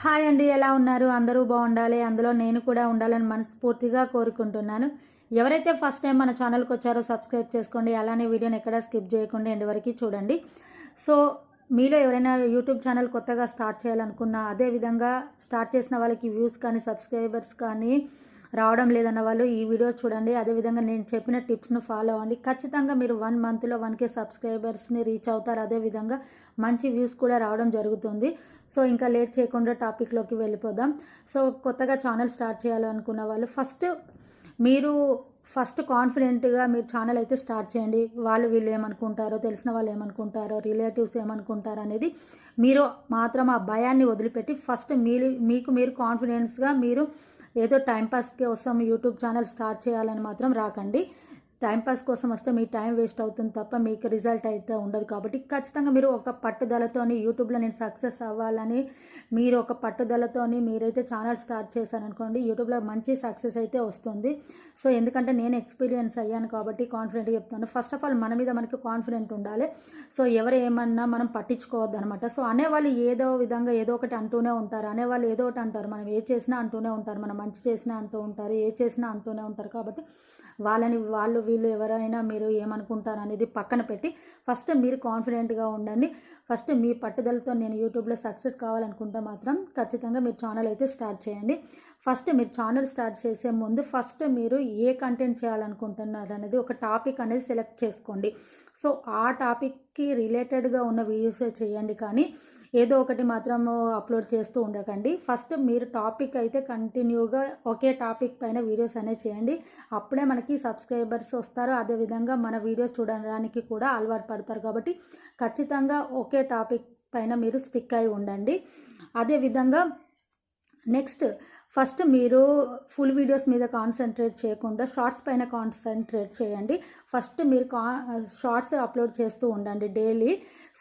Hi అండి ఎలా ఉన్నారు? అందరూ బాగుండాలి. అందులో నేను కూడా ఉండాలని మనస్ఫూర్తిగా కోరుకుంటున్నాను. ఎవరైతే ఫస్ట్ టైం మన ఛానల్కి వచ్చారో సబ్స్క్రైబ్ చేసుకోండి. అలానే వీడియోని ఎక్కడ స్కిప్ చేయకుండా ఎండ్ వరకు చూడండి. సో మీలో ఎవరైనా యూట్యూబ్ ఛానల్ కొత్తగా స్టార్ట్ చేయాలనుకున్నా అదే విధంగా స్టార్ట్ చేసిన వాళ్ళకి వ్యూస్ కానీ సబ్స్క్రైబర్స్ కానీ రావడం లేదన్న వాళ్ళు ఈ వీడియో చూడండి. అదేవిధంగా నేను చెప్పిన టిప్స్ను ఫాలో అవ్వండి. ఖచ్చితంగా మీరు వన్ మంత్లో వన్ కే సబ్స్క్రైబర్స్ని రీచ్ అవుతారు. అదేవిధంగా మంచి వ్యూస్ కూడా రావడం జరుగుతుంది. సో ఇంకా లేట్ చేయకుండా టాపిక్లోకి వెళ్ళిపోదాం. సో కొత్తగా ఛానల్ స్టార్ట్ చేయాలనుకున్న వాళ్ళు ఫస్ట్ మీరు ఫస్ట్ కాన్ఫిడెంట్గా మీరు ఛానల్ అయితే స్టార్ట్ చేయండి. వాళ్ళు వీళ్ళు ఏమనుకుంటారో తెలిసిన వాళ్ళు ఏమనుకుంటారో రిలేటివ్స్ ఏమనుకుంటారో అనేది మీరు మాత్రం ఆ భయాన్ని వదిలిపెట్టి ఫస్ట్ మీరు మీకు మీరు కాన్ఫిడెన్స్గా మీరు ఏదో టైంపాస్ కోసం యూట్యూబ్ ఛానల్ స్టార్ట్ చేయాలని మాత్రం రాకండి. టైంపాస్ కోసం వస్తే మీ టైం వేస్ట్ అవుతుంది తప్ప మీకు రిజల్ట్ అయితే ఉండదు కాబట్టి ఖచ్చితంగా మీరు ఒక పట్టుదలతోని యూట్యూబ్లో నేను సక్సెస్ అవ్వాలని మీరు ఒక పట్టుదలతోని మీరైతే ఛానల్ స్టార్ట్ చేశారనుకోండి యూట్యూబ్లో మంచి సక్సెస్ అయితే వస్తుంది. సో ఎందుకంటే నేను ఎక్స్పీరియన్స్ అయ్యాను కాబట్టి కాన్ఫిడెంట్గా చెప్తాను ఫస్ట్ ఆఫ్ ఆల్ మన మీద మనకి కాన్ఫిడెంట్ ఉండాలి. సో ఎవరు ఏమన్నా మనం పట్టించుకోవద్దు అనమాట సో అనేవాళ్ళు ఏదో విధంగా ఏదో ఒకటి అంటూనే ఉంటారు. అనేవాళ్ళు ఏదో ఒకటి అంటారు. మనం ఏ చేసినా అంటూనే ఉంటారు. మనం మంచి చేసినా అంటూ ఉంటారు. ఏ చేసినా అంటూనే ఉంటారు కాబట్టి వాళ్ళని వాళ్ళు వీళ్ళు ఎవరైనా మీరు ఏమనుకుంటారు అనేది పక్కన పెట్టి ఫస్ట్ మీరు కాన్ఫిడెంట్గా ఉండండి. ఫస్ట్ మీ పట్టుదలతో నేను యూట్యూబ్లో సక్సెస్ కావాలనుకుంటాను. మాత్రం ఖచ్చితంగా మీరు ఛానల్ అయితే స్టార్ట్ చేయండి. ఫస్ట్ మీరు ఛానల్ స్టార్ట్ చేసే ముందు ఫస్ట్ మీరు ఏ కంటెంట్ చేయాలనుకుంటున్నారు అనేది ఒక టాపిక్ అనేది సెలెక్ట్ చేసుకోండి. సో ఆ టాపిక్కి రిలేటెడ్గా ఉన్న వీడియోసే చేయండి కానీ ఏదో ఒకటి మాత్రం అప్లోడ్ చేస్తూ ఉండకండి. ఫస్ట్ మీరు టాపిక్ అయితే కంటిన్యూగా ఒకే టాపిక్ పైన వీడియోస్ అనేవి చేయండి. అప్పుడే మనకి సబ్స్క్రైబర్స్ వస్తారు. అదేవిధంగా మన వీడియోస్ చూడడానికి కూడా అలవాటు పడతారు కాబట్టి ఖచ్చితంగా ఒకే టాపిక్ పైన మీరు స్టిక్ అయి ఉండండి. అదేవిధంగా నెక్స్ట్ ఫస్ట్ మీరు ఫుల్ వీడియోస్ మీద కాన్సన్ట్రేట్ చేయకుండా షార్ట్స్ పైన కాన్సన్ట్రేట్ చేయండి. ఫస్ట్ మీరు కా షార్ట్స్ అప్లోడ్ చేస్తూ ఉండండి డైలీ.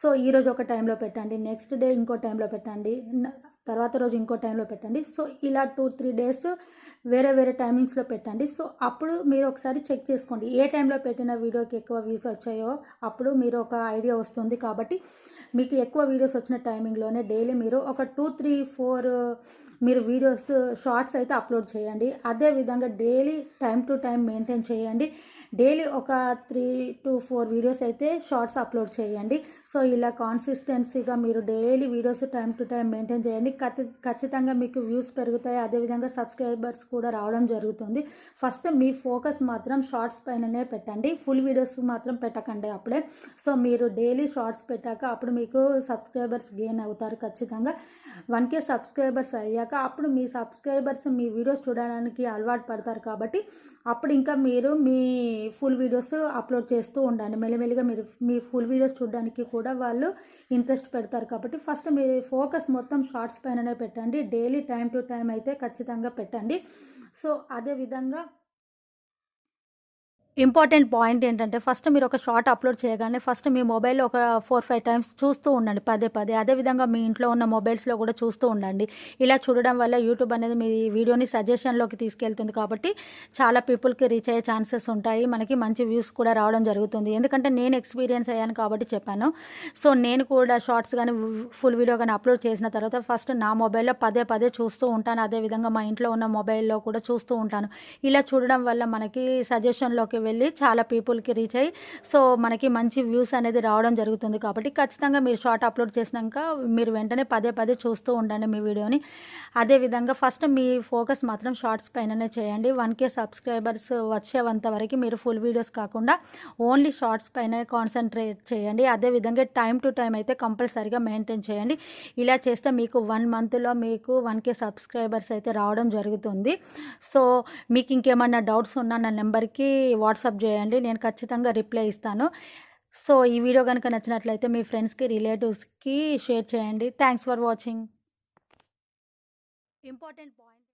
సో ఈరోజు ఒక టైంలో పెట్టండి నెక్స్ట్ డే ఇంకో టైంలో పెట్టండి. తర్వాత రోజు ఇంకో టైంలో పెట్టండి. సో ఇలా టూ త్రీ డేస్ వేరే వేరే టైమింగ్స్లో పెట్టండి. సో అప్పుడు మీరు ఒకసారి చెక్ చేసుకోండి. ఏ టైంలో పెట్టిన వీడియోకి ఎక్కువ వ్యూస్ వచ్చాయో అప్పుడు మీరు ఒక ఐడియా వస్తుంది కాబట్టి మీకు ఎక్కువ వీడియోస్ వచ్చిన టైమింగ్లోనే డైలీ మీరు ఒక టూ త్రీ ఫోర్ మీరు వీడియోస్ షార్ట్స్ అయితే అప్లోడ్ చేయండి. అదేవిధంగా daily time to time maintain చేయండి. డైలీ ఒక త్రీ టు ఫోర్ వీడియోస్ అయితే షార్ట్స్ అప్లోడ్ చేయండి. సో ఇలా కాన్సిస్టెన్సీగా మీరు daily videos time to time maintain చేయండి. ఖచ్చితంగా మీకు వ్యూస్ పెరుగుతాయి. అదేవిధంగా సబ్స్క్రైబర్స్ కూడా రావడం జరుగుతుంది. ఫస్ట్ మీ ఫోకస్ మాత్రం షార్ట్స్ పైననే పెట్టండి. ఫుల్ వీడియోస్ మాత్రం పెట్టకండి అప్పుడే. సో మీరు డైలీ షార్ట్స్ పెట్టాక అప్పుడు మీకు సబ్స్క్రైబర్స్ గెయిన్ అవుతారు ఖచ్చితంగా. వన్ కే సబ్స్క్రైబర్స్ అయ్యాక అప్పుడు మీ సబ్స్క్రైబర్స్ మీ వీడియోస్ చూడడానికి అలవాటు పడతారు కాబట్టి అప్పుడు ఇంకా మీరు మీ ఫుల్ వీడియోస్ అప్లోడ్ చేస్తూ ఉండండి మెల్లిమెల్లిగా మీరు మీ ఫుల్ వీడియోస్ చూడడానికి కూడా వాళ్ళు ఇంట్రెస్ట్ పెడతారు కాబట్టి ఫస్ట్ మీ ఫోకస్ మొత్తం షార్ట్స్ పైననే పెట్టండి. డైలీ టైం టు టైం అయితే ఖచ్చితంగా పెట్టండి. సో అదే విధంగా ఇంపార్టెంట్ పాయింట్ ఏంటంటే ఫస్ట్ మీరు ఒక షార్ట్ అప్లోడ్ చేయగానే ఫస్ట్ మీ మొబైల్లో ఒక ఫోర్ ఫైవ్ టైమ్స్ చూస్తూ ఉండండి పదే పదే. అదేవిధంగా మీ ఇంట్లో ఉన్న మొబైల్స్లో కూడా చూస్తూ ఉండండి. ఇలా చూడడం వల్ల యూట్యూబ్ అనేది మీ వీడియోని సజెషన్లోకి తీసుకెళ్తుంది కాబట్టి చాలా పీపుల్కి రీచ్ అయ్యే ఛాన్సెస్ ఉంటాయి. మనకి మంచి వ్యూస్ కూడా రావడం జరుగుతుంది. ఎందుకంటే నేను ఎక్స్పీరియన్స్ అయ్యాను కాబట్టి చెప్పాను. సో నేను కూడా షార్ట్స్ కానీ ఫుల్ వీడియో కానీ అప్లోడ్ చేసిన తర్వాత ఫస్ట్ నా మొబైల్లో పదే పదే చూస్తూ ఉంటాను. అదేవిధంగా మా ఇంట్లో ఉన్న మొబైల్లో కూడా చూస్తూ ఉంటాను. ఇలా చూడడం వల్ల మనకి సజెషన్లోకి వెళ్ళి చాలా పీపుల్కి రీచ్ అయ్యి సో మనకి మంచి వ్యూస్ అనేది రావడం జరుగుతుంది కాబట్టి ఖచ్చితంగా మీరు షార్ట్ అప్లోడ్ చేసినాక మీరు వెంటనే పదే పదే చూస్తూ ఉండండి మీ వీడియోని అదేవిధంగా ఫస్ట్ మీ ఫోకస్ మాత్రం షార్ట్స్ పైననే చేయండి. వన్ కే సబ్స్క్రైబర్స్ వచ్చేంత వరకు మీరు ఫుల్ వీడియోస్ కాకుండా ఓన్లీ షార్ట్స్ పైన కాన్సన్ట్రేట్ చేయండి. అదేవిధంగా టైం టు టైం అయితే కంపల్సరీగా మెయింటైన్ చేయండి. ఇలా చేస్తే మీకు వన్ మంత్లో మీకు వన్ కే సబ్స్క్రైబర్స్ అయితే రావడం జరుగుతుంది. సో మీకు ఇంకేమన్నా డౌట్స్ ఉన్నా నా నెంబర్కి వాట్సాప్ చేయండి నేను ఖచ్చితంగా రిప్లై ఇస్తాను. సో ఈ వీడియో కనుక నచ్చినట్లయితే మీ ఫ్రెండ్స్కి రిలేటివ్స్కి షేర్ చేయండి. Thanks for watching. Important point